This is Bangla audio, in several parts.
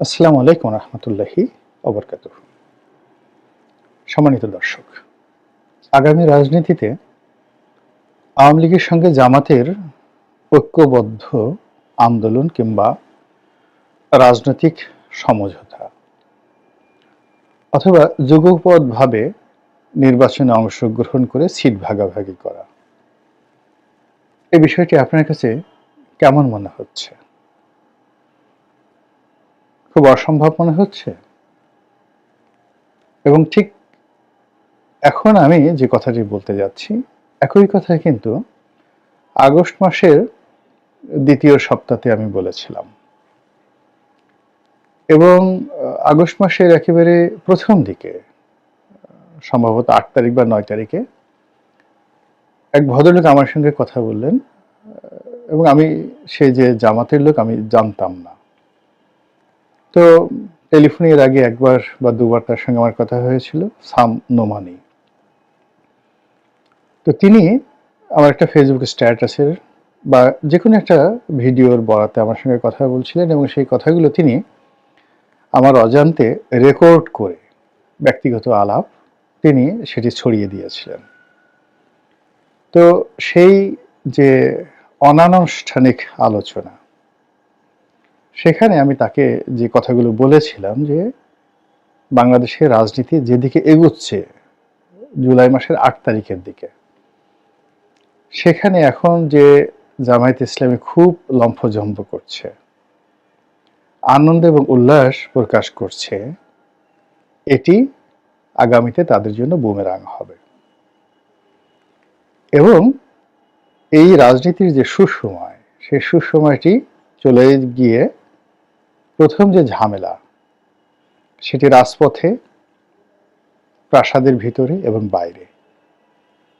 আসসালামু আলাইকুম রহমতুল্লাহি অবরকাত সম্মানিত দর্শক, আগামী রাজনীতিতে আওয়ামী লীগের সঙ্গে জামাতের ঐক্যবদ্ধ আন্দোলন কিংবা রাজনৈতিক সমঝোতা অথবা যুগপদভাবে নির্বাচনে অংশগ্রহণ করে সিট ভাগাভাগি করা এই বিষয়টি আপনার কাছে কেমন মনে হচ্ছে? খুব অসম্ভব মনে হচ্ছে। এবং ঠিক এখন আমি যে কথাটি বলতে যাচ্ছি, একই কথা কিন্তু আগস্ট মাসের দ্বিতীয় সপ্তাহে আমি বলেছিলাম। এবং আগস্ট মাসের একেবারে প্রথম দিকে, সম্ভবত আট তারিখ বা নয় তারিখে, এক ভদ্রলোক আমার সঙ্গে কথা বললেন, এবং আমি সে যে জামাতের লোক আমি জানতাম না। তো টেলিফোনে এর আগে একবার বা দুবার তার সঙ্গে আমার কথা হয়েছিল, সাম নোমানি। তো তিনি আমার একটা ফেসবুক স্ট্যাটাসের বা যে কোনো একটা ভিডিওর বরাতে আমার সঙ্গে কথা বলছিলেন এবং সেই কথাগুলো তিনি আমার অজান্তে রেকর্ড করে ব্যক্তিগত আলাপ তিনি সেটি ছড়িয়ে দিয়েছিলেন। তো সেই যে অনানুষ্ঠানিক আলোচনা সেখানে আমি তাকে যে কথাগুলো বলেছিলাম যে বাংলাদেশের রাজনীতি যেদিকে এগুচ্ছে জুলাই মাসের আট তারিখের দিকে, সেখানে এখন যে জামায়াত ইসলামী খুব লম্ফজম্প করছে, আনন্দ এবং উল্লাস প্রকাশ করছে, এটি আগামীতে তাদের জন্য বুমেরাং হবে। এবং এই রাজনীতির যে সুসময়, সেই সুসময়টি চলে গিয়ে প্রথম যে ঝামেলা, সেটি রাজপথে, প্রাসাদের ভিতরে এবং বাইরে।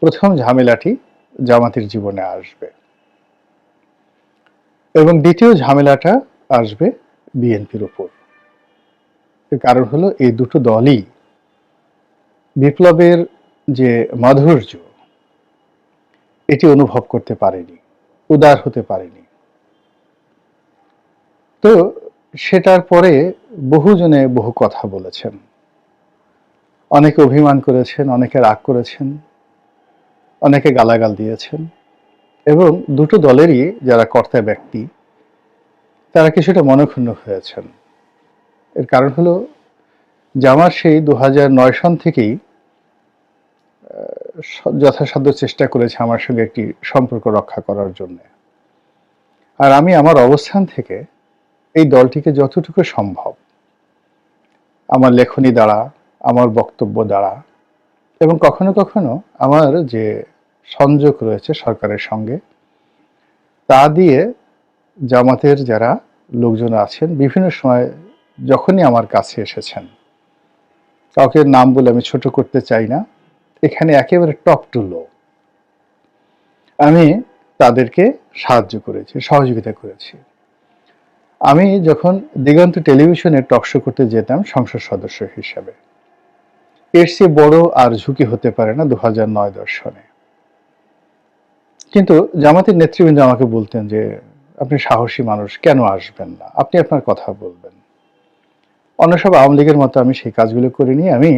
প্রথম ঝামেলাটি জামাতের জীবনে আসবে। এবং দ্বিতীয় ঝামেলাটা আসবে বিএনপির উপর। কারণ হলো, এই দুটো দলই বিপ্লবের যে মাধুর্য, এটি অনুভব করতে পারেনি, উদার হতে পারেনি। তো সেটার পরে বহুজনে বহু কথা বলেছেন। অনেকে অভিমান করেছেন, অনেকে রাগ করেছেন, অনেকে গালাগাল দিয়েছেন এবং দুটো দলেরই যারা কর্তা ব্যক্তি, তারা কিছুটা মনক্ষুণ্ণ হয়েছেন। এর কারণ হলো জামার সেই দু হাজার নয় সন থেকেই যথাসাধ্য চেষ্টা করেছে আমার সঙ্গে একটি সম্পর্ক রক্ষা করার জন্য। আর আমি আমার অবস্থান থেকে এই দলটিকে যতটুকু সম্ভব। আমার লেখনী দ্বারা, আমার বক্তব্য দ্বারা এবং কখনো কখনো আমার যে সংযোগ রয়েছে সরকারের সঙ্গে, তা দিয়ে জামাতের যারা লোকজন আছেন, বিভিন্ন সময় যখনই আমার কাছে এসেছেন, কাউকে নাম বলে আমি ছোট করতে চাই না, এখানে একেবারে টপ টু লো আমি তাদেরকে সাহায্য করেছি, সহযোগিতা করেছি। আমি যখন দিগন্ত টেলিভিশনে টক শো করতে যেতাম সংসদ সদস্য হিসাবে, এর চেয়ে বড় আর ঝুঁকি হতে পারে না দু নয় দর্শনে। কিন্তু জামাতের নেতৃবৃন্দ আমাকে বলতেন যে, আপনি সাহসী মানুষ, কেন আসবেন না? আপনি আপনার কথা বলবেন। অন্য সব আওয়ামী লীগের মতো আমি সেই কাজগুলো করিনি আমি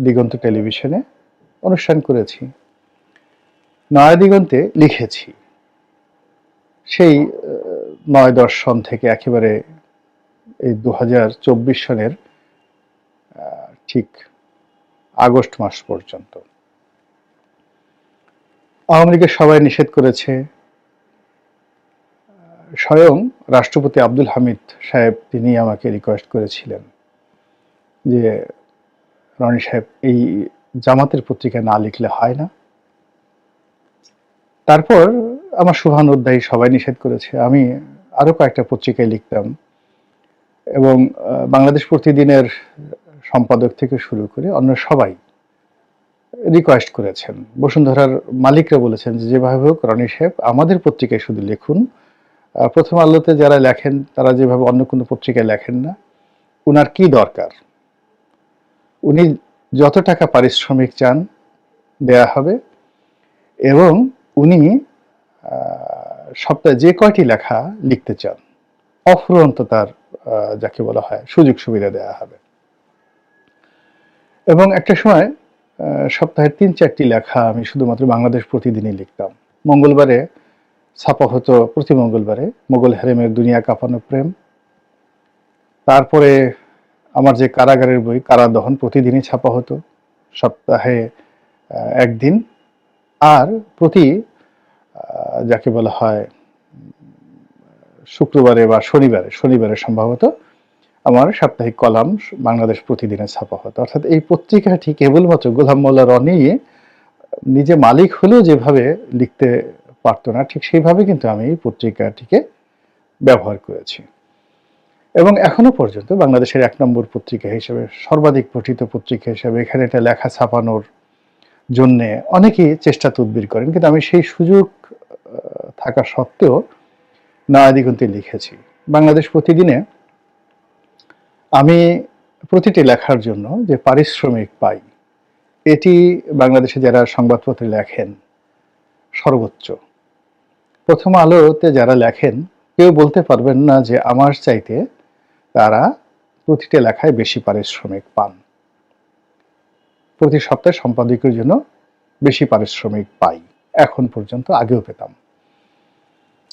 দিগন্ত টেলিভিশনে অনুষ্ঠান করেছি। নয়া দিগন্তে লিখেছি। সেই নয় দশ সন থেকে একেবারে এই দু চব্বিশ সনের ঠিক আগস্ট মাস পর্যন্ত। আওয়ামী লীগের সবাই নিষেধ করেছে। স্বয়ং রাষ্ট্রপতি আব্দুল হামিদ সাহেব তিনি আমাকে রিকোয়েস্ট করেছিলেন যে, রনি সাহেব, এই জামাতের পত্রিকা না লিখলে হয় না। তারপর আমার শুভান অধ্যায়ী সবাই নিষেধ করেছে। আমি আরও কয়েকটা পত্রিকায় লিখতাম এবং বাংলাদেশ প্রতিদিনের সম্পাদক থেকে শুরু করে অন্য সবাই রিকোয়েস্ট করেছেন। বসুন্ধরার মালিকরা বলেছেন যে, যেভাবে হোক, রনি সাহেব, আমাদের পত্রিকায় শুধু লিখুন। প্রথম আলোতে যারা লেখেন, তারা যেভাবে অন্য কোনো পত্রিকায় লেখেন না। উনার কি দরকার? উনি যত টাকা পারিশ্রমিক চান, দেয়া হবে এবং উনি সপ্তাহে যে কয়টি লেখা লিখতে চান, অফুরন্ত তার যাকে বলা হয় সুযোগ সুবিধা দেওয়া হবে। এবং একটা সময় সপ্তাহের তিন চারটি লেখা আমি শুধুমাত্র বাংলাদেশ প্রতিদিনই লিখতাম। মঙ্গলবারে ছাপা হতো, প্রতি মঙ্গলবারে মোগল হেরেমের দুনিয়া কাঁপানো প্রেম। তারপরে আমার যে কারাগারের বই, কারাদহন, প্রতিদিনই ছাপা হতো। সপ্তাহে একদিন। আর প্রতি যাকে বলা হয়, শুক্রবারে বা শনিবারে শনিবারে সম্ভবত আমার সাপ্তাহিক কলাম বাংলাদেশ প্রতিদিনে ছাপা হতো। অর্থাৎ এই পত্রিকাটি কেবলমাত্র গোলাম মোল্লা রনি নিজে মালিক হলেও যেভাবে লিখতে পারতো না, ঠিক সেইভাবে কিন্তু আমি এই পত্রিকাটিকে ব্যবহার করেছি। এবং এখনও পর্যন্ত বাংলাদেশের এক নম্বর পত্রিকা হিসেবে, সর্বাধিক পঠিত পত্রিকা হিসেবে এখানে একটা লেখা ছাপানোর জন্যে অনেকেই চেষ্টা তদবির করেন। কিন্তু আমি সেই সুযোগ থাকা সত্ত্বেও নয়াদিগন্তে লিখেছি। বাংলাদেশ প্রতিদিনে আমি প্রতিটি লেখার জন্য যে পারিশ্রমিক পাই, এটি বাংলাদেশে যারা সংবাদপত্রে লেখেন, সর্বোচ্চ। প্রথম আলোতে যারা লেখেন, কেউ বলতে পারবেন না যে আমার চাইতে তারা প্রতিটি লেখায় বেশি পারিশ্রমিক পান। প্রতি সপ্তাহে সম্পাদকের জন্য বেশি পারিশ্রমিক পাই। এখন পর্যন্ত আগেও পেতাম।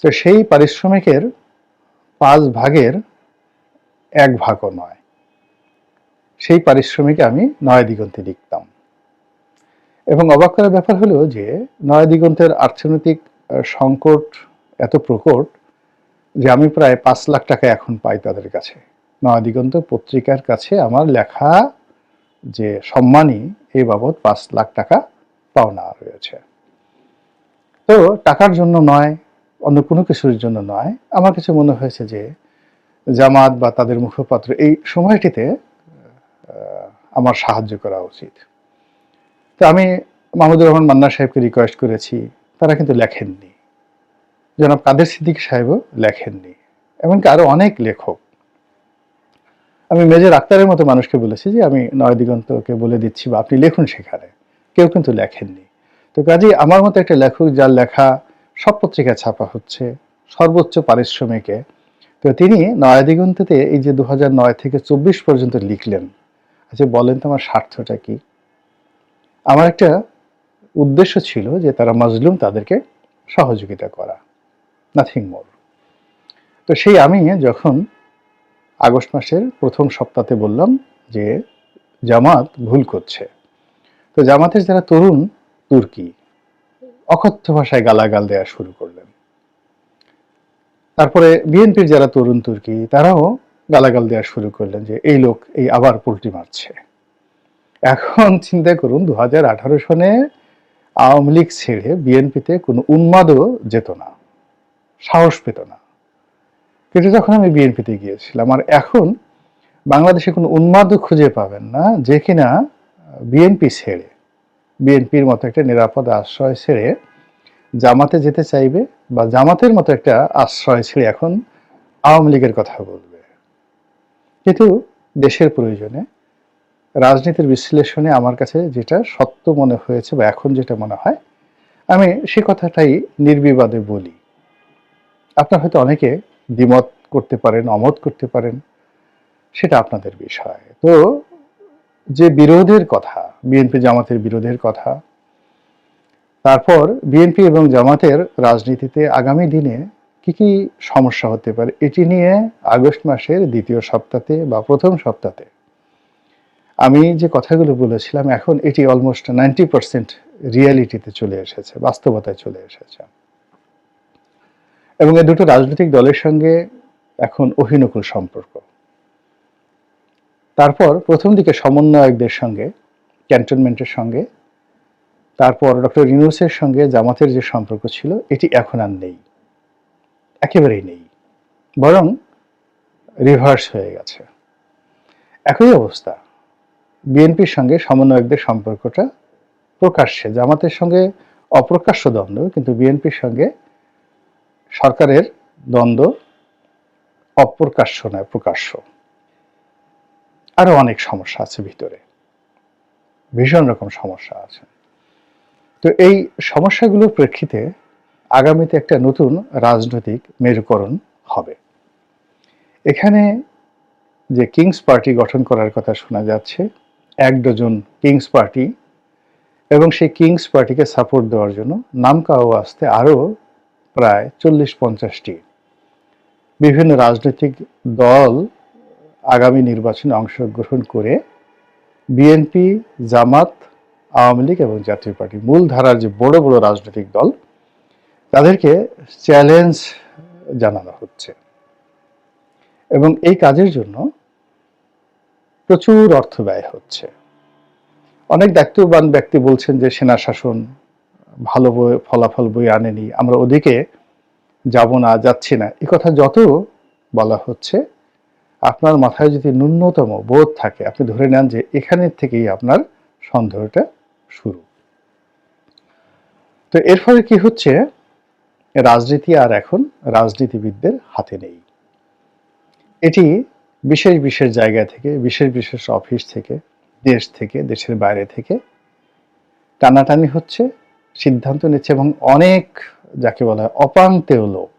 তো সেই পারিশ্রমিকের পাঁচ ভাগের এক ভাগও নয়। সেই পারিশ্রমিকে আমি নয় দিগন্তে লিখতাম। এবং অবাক করার ব্যাপার হলো যে, নয় দিগন্তের অর্থনৈতিক সংকট এত প্রকট যে আমি প্রায় পাঁচ লাখ টাকা এখন পাই তাদের কাছে। নয় দিগন্ত পত্রিকার কাছে আমার লেখা যে সম্মানী এই বাবদ পাঁচ লাখ টাকা পাওনা রয়েছে। তো টাকার জন্য নয় অন্য কোনো কিছুর জন্য নয়। আমার কাছে মনে হয়েছে যে জামাত বা তাদের মুখপাত্র এই সময়টিতে আমার সাহায্য করা উচিত। তো আমি মাহমুদুর রহমান মান্না সাহেবকে রিকোয়েস্ট করেছি, তারা কিন্তু লেখেননি। জনাব কাদের সিদ্দিক সাহেবও লেখেননি, এমনকি আরও অনেক লেখক। আমি মেজর আক্তারের মতো মানুষকে বলেছি যে, আমি নয় দিগন্তকে বলে দিচ্ছি বা আপনি লিখুন সেখানে। কেউ কিন্তু লেখেননি। তো কাজেই আমার মতো একটা লেখক যার লেখা সব পত্রিকায় ছাপা হচ্ছে, সর্বোচ্চ পারিশ্রমিকে। তো তিনি নয়া নয়াদিগন্ততে এই যে দু নয় থেকে চব্বিশ পর্যন্ত লিখলেন। আচ্ছা বলেন তো আমার স্বার্থটা কি? আমার একটা উদ্দেশ্য ছিল যে তারা মাজলুম তাদেরকে সহযোগিতা করা। নাথিং মোর তো সেই আমি যখন আগস্ট মাসের প্রথম সপ্তাহে বললাম যে জামাত ভুল করছে। তো জামাতের যারা তরুণ, তুর্কি অকথ্য ভাষায় গালাগাল দেওয়া শুরু করলেন। তারপরে বিএনপির যারা তরুণ তুর্কি, তারাও গালাগাল দেওয়া শুরু করলেন যে, এই লোক, এই আবার পোল্ট্রি মারছে। এখন চিন্তা করুন দু হাজার আঠারো সনে আওয়ামী লীগ ছেড়ে বিএনপিতে কোনো উন্মাদও যেত না, সাহস পেত না। কিন্তু যখন আমি বিএনপিতে গিয়েছিলাম, আর এখন বাংলাদেশে কোনো উন্মাদও খুঁজে পাবেন না যে কিনা বিএনপি ছেড়ে বিএনপির মতো একটা নিরাপদ আশ্রয় ছেড়ে জামাতে যেতে চাইবে বা জামাতের মতো একটা আশ্রয় ছেড়ে এখন আওয়ামী লীগের কথা বলবে। কিন্তু দেশের প্রয়োজনে, রাজনীতির বিশ্লেষণে আমার কাছে যেটা সত্য মনে হয়েছে বা এখন যেটা মনে হয়, আমি সে কথাটাই নির্বিবাদে বলি। আপনার হয়তো অনেকে দ্বিমত করতে পারেন, অমত করতে পারেন, সেটা আপনাদের বিষয়। তো যে বিরোধের কথা বিএনপি জামাতের বিরোধের কথা। তারপর বিএনপি এবং জামাতের রাজনীতিতে আগামী দিনে কি কি সমস্যা হতে পারে, এটি নিয়ে আগস্ট মাসের দ্বিতীয় সপ্তাহে বা প্রথম সপ্তাহে আমি যে কথাগুলো বলেছিলাম, এখন এটি অলমোস্ট নাইনটি পার্সেন্ট রিয়ালিটিতে চলে এসেছে, বাস্তবতায় চলে এসেছে। এবং এ দুটো রাজনৈতিক দলের সঙ্গে এখন অহিনকুল সম্পর্ক। তারপর প্রথম দিকে সমন্বয়কদের সঙ্গে ক্যান্টনমেন্টের সঙ্গে, তারপর ডক্টর ইউনুসের সঙ্গে জামাতের যে সম্পর্ক ছিল, এটি এখন আর নেই। একেবারেই নেই। বরং রিভার্স হয়ে গেছে। একই অবস্থা। বিএনপির সঙ্গে সমন্বয়কদের সম্পর্কটা প্রকাশ্যে, জামাতের সঙ্গে অপ্রকাশ্য দ্বন্দ্ব, কিন্তু বিএনপির সঙ্গে সরকারের দ্বন্দ্ব অপ্রকাশ্য নয়, প্রকাশ্য। আরও অনেক সমস্যা আছে ভিতরে। ভীষণ রকম সমস্যা আছে। তো এই সমস্যাগুলোর প্রেক্ষিতে আগামীতে একটা নতুন রাজনৈতিক মেরুকরণ হবে। এখানে যে কিংস পার্টি গঠন করার কথা শোনা যাচ্ছে, এক ডজন কিংস পার্টি এবং সেই কিংস পার্টিকে সাপোর্ট দেওয়ার জন্য নামকাও আসতে আরও প্রায় চল্লিশ পঞ্চাশটি বিভিন্ন রাজনৈতিক দল আগামী নির্বাচনে অংশগ্রহণ করে বিএনপি, জামাত, আওয়ামী লীগ এবং জাতীয় পার্টি মূল ধারার যে বড় বড় রাজনৈতিক দল, তাদেরকে চ্যালেঞ্জ জানানো হচ্ছে। এবং এই কাজের জন্য প্রচুর অর্থ ব্যয় হচ্ছে। অনেক দায়িত্ববান ব্যক্তি বলছেন যে সেনা শাসন ভালো ফলাফল বই আনেনি, আমরা ওদিকে যাব না, যাচ্ছি না। এই কথা যত বলা হচ্ছে আপনার মাথায় যদি ন্যূনতম বোধ থাকে, আপনি ধরে নেন যে এখানের থেকেই আপনার সন্দেহটা শুরু। তো এর ফলে কি হচ্ছে? রাজনীতি আর এখন রাজনীতিবিদদের হাতে নেই। এটি বিশেষ বিশেষ জায়গা থেকে, বিশেষ বিশেষ অফিস থেকে, দেশ থেকে, দেশের বাইরে থেকে টানাটানি হচ্ছে, সিদ্ধান্ত নিচ্ছে এবং অনেক, যাকে বলা হয় অপাঙ্ক্তেয় লোক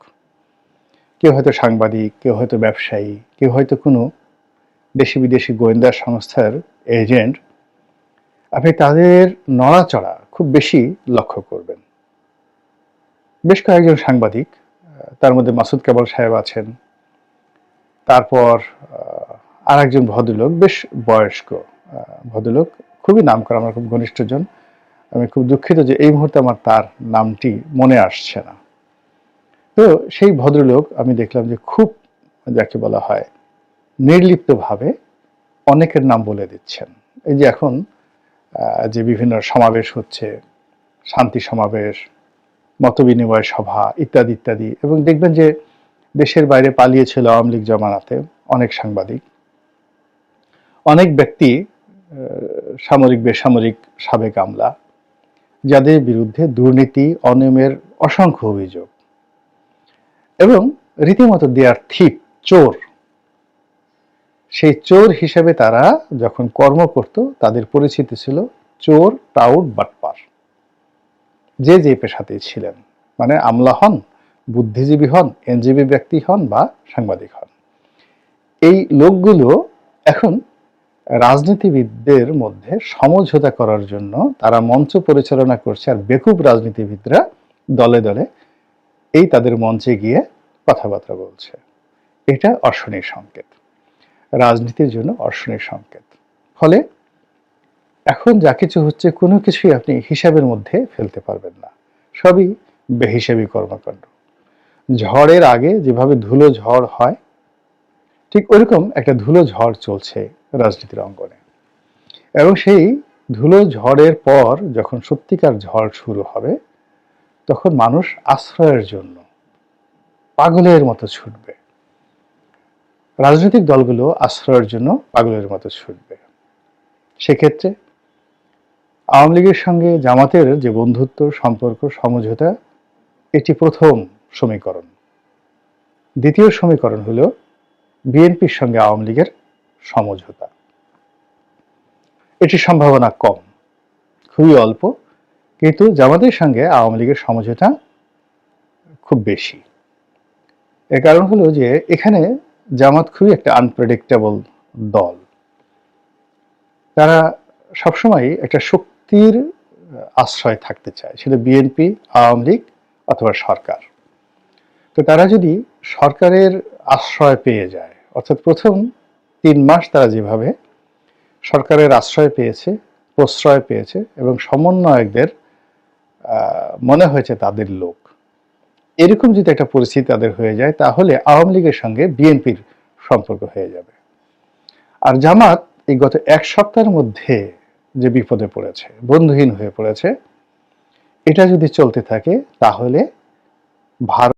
কেউ হয়তো সাংবাদিক, কেউ হয়তো ব্যবসায়ী, কেউ হয়তো কোনো দেশি বিদেশি গোয়েন্দা সংস্থার এজেন্ট, আপনি তাদের নড়াচড়া খুব বেশি লক্ষ্য করবেন। বেশ কয়েকজন সাংবাদিক, তার মধ্যে মাসুদ কেবল সাহেব আছেন, তারপর আর একজন ভদ্রলোক, বেশ বয়স্ক ভদ্রলোক, খুবই নাম করা, আমার খুব ঘনিষ্ঠজন। আমি খুব দুঃখিত যে এই মুহূর্তে আমার তার নামটি মনে আসছে না। তো সেই ভদ্রলোক, আমি দেখলাম যে খুব যাকে বলা হয় নির্লিপ্তভাবে অনেকের নাম বলে দিচ্ছেন। এই যে এখন যে বিভিন্ন সমাবেশ হচ্ছে, শান্তি সমাবেশ, মতবিনিময় সভা ইত্যাদি ইত্যাদি, এবং দেখবেন যে দেশের বাইরে পালিয়েছিল আওয়ামী লীগ জমানাতে অনেক সাংবাদিক। অনেক ব্যক্তি সামরিক, বেসামরিক সাবেক আমলা, যাদের বিরুদ্ধে দুর্নীতি, অনিয়মের অসংখ্য অভিযোগ এবং রীতিমতো দেয়ার থিপ চোর। সেই চোর হিসেবে তারা যখন কর্ম করত, তাদের পরিচিতি ছিল চোর টাউট বাটপার। যে যে পেশাতেই ছিলেন মানে আমলা হন, বুদ্ধিজীবী হন, এনজিবি ব্যক্তি হন বা সাংবাদিক হন। এই লোকগুলো এখন রাজনীতিবিদদের মধ্যে সমঝোতা করার জন্য তারা মঞ্চ পরিচালনা করছে আর বেকুব রাজনীতিবিদরা দলে দলে এই তাদের মঞ্চে গিয়ে কথাবার্তা বলছে। এটা অর্শনীর সংকেত। রাজনীতির জন্য অর্শনীর সংকেত। ফলে এখন যা কিছু হচ্ছে কোনো কিছুই আপনি হিসাবের মধ্যে ফেলতে পারবেন না। সবই বেহিসাবি কর্মকাণ্ড। ঝড়ের আগে যেভাবে ধুলো ঝড় হয়, ঠিক ওরকম একটা ধুলো ঝড় চলছে রাজনীতির অঙ্গনে। এবং সেই ধুলো ঝড়ের পর যখন সত্যিকার ঝড় শুরু হবে, তখন মানুষ আশ্রয়ের জন্য পাগলের মতো ছুটবে। রাজনৈতিক দলগুলো আশ্রয়ের জন্য পাগলের মতো ছুটবে। সেক্ষেত্রে আওয়ামী লীগের সঙ্গে জামাতের যে বন্ধুত্ব, সম্পর্ক, সমঝোতা, এটি প্রথম সমীকরণ। দ্বিতীয় সমীকরণ হল বিএনপির সঙ্গে আওয়ামী লীগের সমঝোতা। এটির সম্ভাবনা কম, খুবই অল্প, কিন্তু জামাতের সঙ্গে আওয়ামী লীগের সমঝোতা খুব বেশি। এর কারণ হলো যে এখানে জামাত খুবই একটা আনপ্রেডিক্টেবল দল। তারা সবসময় একটা শক্তির আশ্রয় থাকতে চায়। সেটা বিএনপি আওয়ামী লীগ অথবা সরকার। তো তারা যদি সরকারের আশ্রয় পেয়ে যায়, অর্থাৎ প্রথম তিন মাস তারা যেভাবে সরকারের আশ্রয় পেয়েছে, প্রশ্রয় পেয়েছে এবং সমন্বয়কদের মনে হয়েছে তাদের লোক। এরকম যদি একটা পরিস্থিতি তাদের হয়ে যায়, তাহলে আওয়ামী লীগের সঙ্গে বিএনপির সম্পর্ক হয়ে যাবে। আর জামাত এই গত এক সপ্তাহের মধ্যে যে বিপদে পড়েছে, বন্ধুহীন হয়ে পড়েছে, এটা যদি চলতে থাকে, তাহলে ভারত